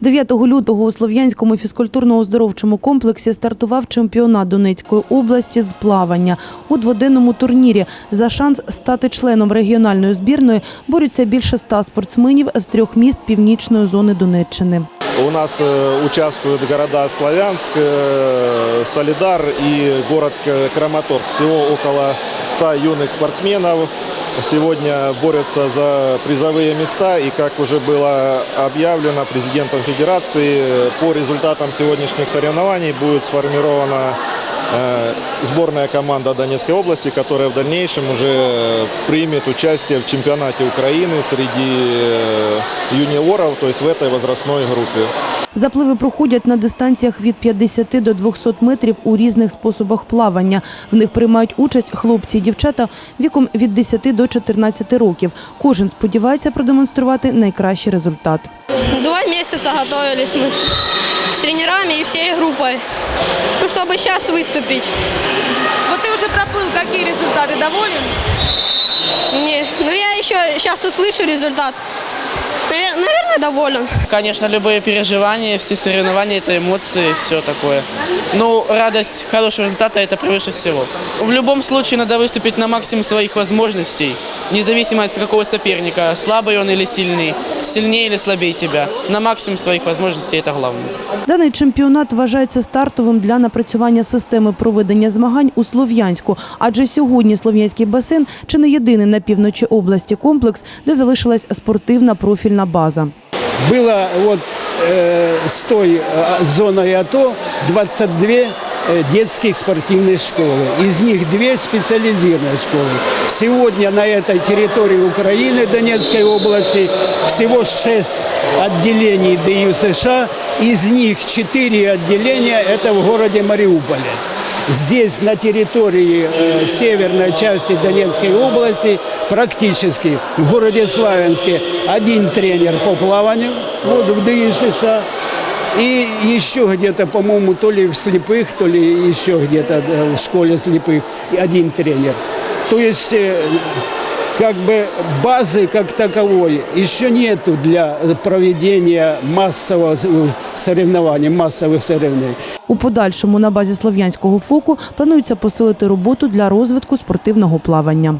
9 лютого у Слов'янському фізкультурно-оздоровчому комплексі стартував чемпіонат Донецької області з плавання. У дводенному турнірі за шанс стати членом регіональної збірної борються більше ста спортсменів з трьох міст північної зони Донеччини. У нас э, участвуют города Славянск, э, Солидар и город К- Краматорск. Всего около 100 юных спортсменов сегодня борются за призовые места. И как уже было объявлено президентом Федерации, э, по результатам сегодняшних соревнований будет сформирована э, сборная команда Донецкой области, которая в дальнейшем уже э, примет участие в чемпионате Украины среди э, юниоров, то есть в этой возрастной группе. Запливи проходять на дистанціях від 50 до 200 метрів у різних способах плавання. В них приймають участь хлопці і дівчата віком від 10 до 14 років. Кожен сподівається продемонструвати найкращий результат. Два месяца готовились мы с, с тренерами и всей группой, ну, чтобы сейчас выступить. Вот ты уже проплыл, какие результаты? Доволен? Не, ну я еще сейчас услышу результат. Навер- Наверное, доволен. Конечно, любые переживания, все соревнования, это эмоции, все такое. Но радость хорошего результата – это превыше всего. В любом случае надо выступить на максимум своих возможностей, независимо от какого соперника, слабый он или сильный, сильнее или слабее тебя. На максимум своих возможностей – это главное. Даний чемпіонат вважається стартовим для напрацювання системи проведення змагань у Слов'янську, адже сьогодні Слов'янський басейн чи не єдиний на півночі області комплекс, де залишилась спортивна профільна база. Было вот э, с той э, зоной АТО 22 э, детских спортивных школы. Из них две специализированные школы. Сегодня на этой территории Украины, Донецкой области, всего шесть отделений ДЮ США. Из них четыре отделения – это в городе Мариуполе. Здесь, на территории э, северной части Донецкой области, практически в городе Славянске один тренер по плаванию, вот в ДИ США, и еще где-то, по-моему, то ли в слепых, то ли еще где-то э, в школе слепых один тренер. То есть э, как бы базы как таковой еще нету для проведения массового э, соревнования, массовых соревнований. У подальшому на базі Слов'янського фоку планується посилити роботу для розвитку спортивного плавання.